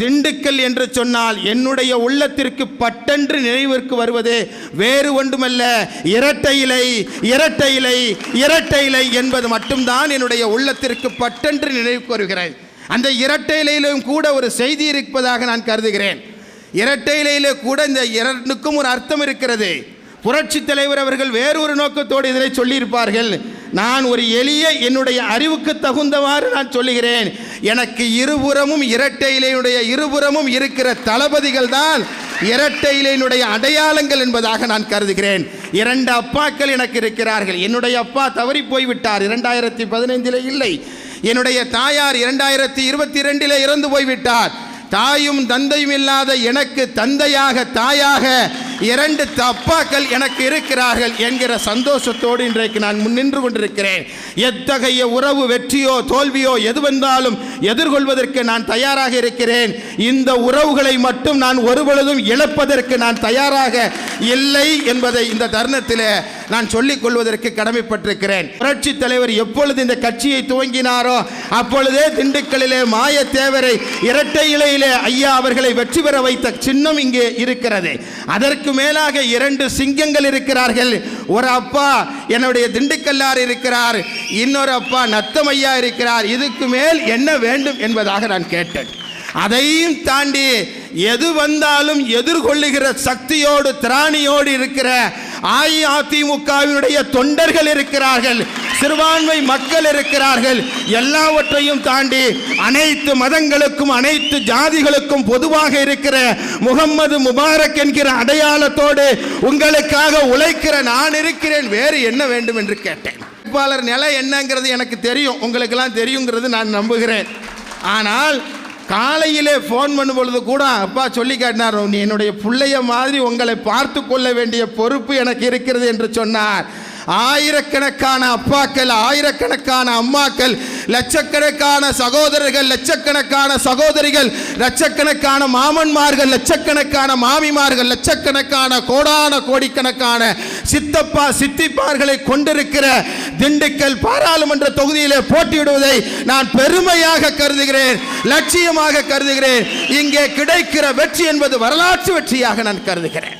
திண்டுக்கல் என்று சொன்னால் என்னுடைய உள்ளத்திற்கு பட்டென்று நினைவிற்கு வருவது வேறு ஒன்றுமல்ல. இரட்டை இலை இரட்டை இலை இரட்டை இலை என்பது மட்டும்தான் என்னுடைய உள்ளத்திற்கு பட்டென்று நினைவுக்கு வருகிறது. அந்த இரட்டை இலையிலும் கூட ஒரு செய்தி இருப்பதாக நான் கருதுகிறேன். இரட்டை இலையிலே கூட இந்த இரண்டுக்கும் ஒரு அர்த்தம் இருக்கிறது. புரட்சி தலைவர் அவர்கள் வேறொரு நோக்கத்தோடு இதனை சொல்லியிருப்பார்கள். நான் ஒரு எளிய என்னுடைய அறிவுக்கு தகுந்தவாறு நான் சொல்லுகிறேன். எனக்கு இருபுறமும் இரட்டை இலையினுடைய இருபுறமும் இருக்கிற தளபதிகள் தான் இரட்டை இலையினுடைய அடையாளங்கள் என்பதாக நான் கருதுகிறேன். இரண்டு அப்பாக்கள் எனக்கு இருக்கிறார்கள். என்னுடைய அப்பா தவறி போய்விட்டார். இரண்டாயிரத்தி பதினைந்தில் இல்லை. என்னுடைய தாயார் இரண்டாயிரத்தி இருபத்தி ரெண்டில் இறந்து போய்விட்டார். தாயும் தந்தையும் இல்லாத எனக்கு தந்தையாக தாயாக இரண்டு தப்பாக்கள் எனக்கு இருக்கிறார்கள் என்கிற சந்தோஷத்தோடு இன்றைக்கு நான் முன்னின்று கொண்டிருக்கிறேன். எத்தகைய உறவு வெற்றியோ தோல்வியோ எது வந்தாலும் எதிர்கொள்வதற்கு நான் தயாராக இருக்கிறேன். இந்த உறவுகளை மட்டும் நான் ஒருபொழுதும் இழப்பதற்கு நான் தயாராக இல்லை என்பதை இந்த தருணத்தில் நான் சொல்லிக் கொள்வதற்கு கடமைப்பட்டிருக்கிறேன். புரட்சி தலைவர் எப்பொழுது இந்த கட்சியை துவங்கினாரோ அப்பொழுதே திண்டுக்கல்லிலே மாய தேவரை இரட்டை இலையிலே ஐயா அவர்களை வெற்றி பெற வைத்த சின்னம் இங்கே இருக்கிறது. அதற்கு மேலாக இரண்டு சிங்கங்கள் இருக்கிறார்கள். ஒரு அப்பா என்னுடைய திண்டுக்கல்லார் இருக்கிறார். இன்னொரு அப்பா நத்தமையா இருக்கிறார். இதுக்கு மேல் என்ன வேண்டும் என்பதாக நான் கேட்டேன். அதையும் தாண்டி எது வந்தாலும் எதிர்கொள்ளுகிற சக்தியோடு திராணியோடு இருக்கிற அஇஅதிமுகவினுடைய தொண்டர்கள் இருக்கிறார்கள் சிறுபான்மை மக்கள் இருக்கிறார்கள். எல்லாவற்றையும் தாண்டி அனைத்து மதங்களுக்கும் அனைத்து ஜாதிகளுக்கும் பொதுவாக இருக்கிற முகம்மது முபாரக் என்கிற அடையாளத்தோடு உங்களுக்காக உழைக்கிற நான் இருக்கிறேன் வேறு என்ன வேண்டும் என்று கேட்டேன். வேட்பாளர் நிலை என்னங்கிறது எனக்கு தெரியும். உங்களுக்கெல்லாம் தெரியுங்கிறது நான் நம்புகிறேன். ஆனால் காலையிலே ஃபோன் பண்ணும் பொழுது கூட அப்பா சொல்லி காட்டினார் நீ என்னுடைய பிள்ளைய மாதிரி உங்களை பார்த்து கொள்ள வேண்டிய பொறுப்பு எனக்கு இருக்கிறது என்று சொன்னார். ஆயிரக்கணக்கான அப்பாக்கள் ஆயிரக்கணக்கான அம்மாக்கள் லட்சக்கணக்கான சகோதரர்கள் லட்சக்கணக்கான சகோதரிகள் லட்சக்கணக்கான மாமன்மார்கள் லட்சக்கணக்கான மாமிமார்கள் லட்சக்கணக்கான கோடான கோடிக்கணக்கான சித்தப்பா சித்திப்பார்களை கொண்டிருக்கிற திண்டுக்கல் பாராளுமன்ற தொகுதியிலே போட்டியிடுவதை நான் பெருமையாக கருதுகிறேன் லட்சியமாக கருதுகிறேன். இங்கே கிடைக்கிற வெற்றி என்பது வரலாற்று வெற்றியாக நான் கருதுகிறேன்.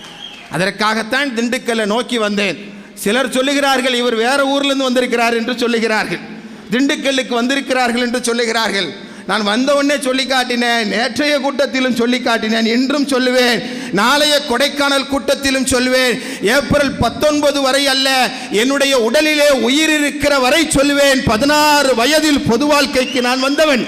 அதற்காகத்தான் திண்டுக்கல்லை நோக்கி வந்தேன். சிலர் சொல்லுகிறார்கள் இவர் வேற ஊர்லேருந்து வந்திருக்கிறார் என்று சொல்லுகிறார்கள். திண்டுக்கல்லுக்கு வந்திருக்கிறார்கள் என்று சொல்லுகிறார்கள். நான் வந்தவுடனே சொல்லி காட்டினேன் நேற்றைய கூட்டத்திலும் சொல்லி காட்டினேன் இன்றும் சொல்லுவேன். நாளைய கொடைக்கானல் கூட்டத்திலும் சொல்லுவேன் ஏப்ரல் பத்தொன்பது வரை அல்ல என்னுடைய உடலிலே உயிர் இருக்கிற வரை சொல்லுவேன் பதினாறு வயதில் பொது வாழ்க்கைக்கு நான் வந்தவன்.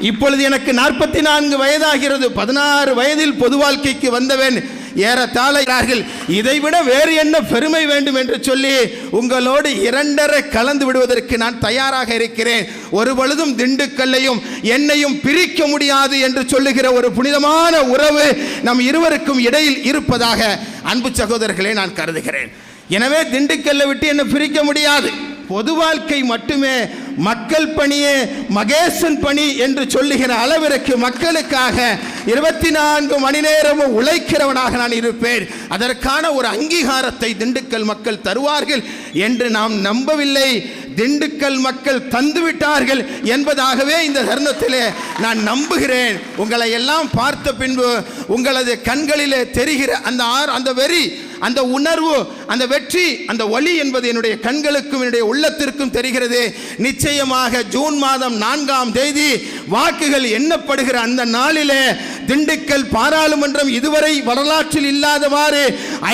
இப்பொழுது எனக்கு நாற்பத்தி நான்கு வயதாகிறது பதினாறு வயதில் பொது வாழ்க்கைக்கு வந்தவன். ஏறத்தாழார்கள் இதைவிட வேறு என்ன பெருமை வேண்டும் என்று சொல்லி உங்களோடு இரண்டரை கலந்து விடுவதற்கு நான் தயாராக இருக்கிறேன். ஒரு பொழுதும் திண்டுக்கல்லையும் என்னையும் பிரிக்க முடியாது என்று சொல்லுகிற ஒரு புனிதமான உறவு நம் இருவருக்கும் இடையில் இருப்பதாக அன்பு சகோதரர்களே நான் கருதுகிறேன். எனவே திண்டுக்கல்லை விட்டு என்னை பிரிக்க முடியாது. பொது வாழ்க்கை மட்டுமே மக்கள் பணியே மகேசன் பணி என்று சொல்லுகிற அளவிற்கு மக்களுக்காக இருபத்தி நான்கு மணி நேரமும் உழைக்கிறவனாக நான் இருப்பேன். அதற்கான ஒரு அங்கீகாரத்தை திண்டுக்கல் மக்கள் தருவார்கள் என்று நாம் நம்பவில்லை. திண்டுக்கல் மக்கள் தந்துவிட்டார்கள் என்பதாகவே இந்த தருணத்திலே நான் நம்புகிறேன். உங்களை எல்லாம் பார்த்த பின்பு உங்களது கண்களிலே தெரிகிற அந்த ஆர் அந்த வெறி அந்த உணர்வு அந்த வெற்றி அந்த ஒளி என்பது என்னுடைய கண்களுக்கும் என்னுடைய உள்ளத்திற்கும் தெரிகிறது. நிச்சயமாக ஜூன் மாதம் நான்காம் தேதி வாக்குகள் எண்ணப்படுகிற அந்த நாளிலே திண்டுக்கல் பாராளுமன்றம் இதுவரை வரலாற்றில் இல்லாதவாறு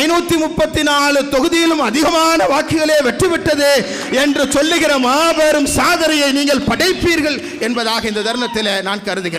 ஐநூத்தி முப்பத்தி நாலு தொகுதியிலும் அதிகமான வாக்குகளே வெற்றி பெற்றது என்று சொல்லுகிற மாபெரும் சாதனையை நீங்கள் படைப்பீர்கள் என்பதாக இந்த தருணத்தில் நான் கருதுகிறேன்.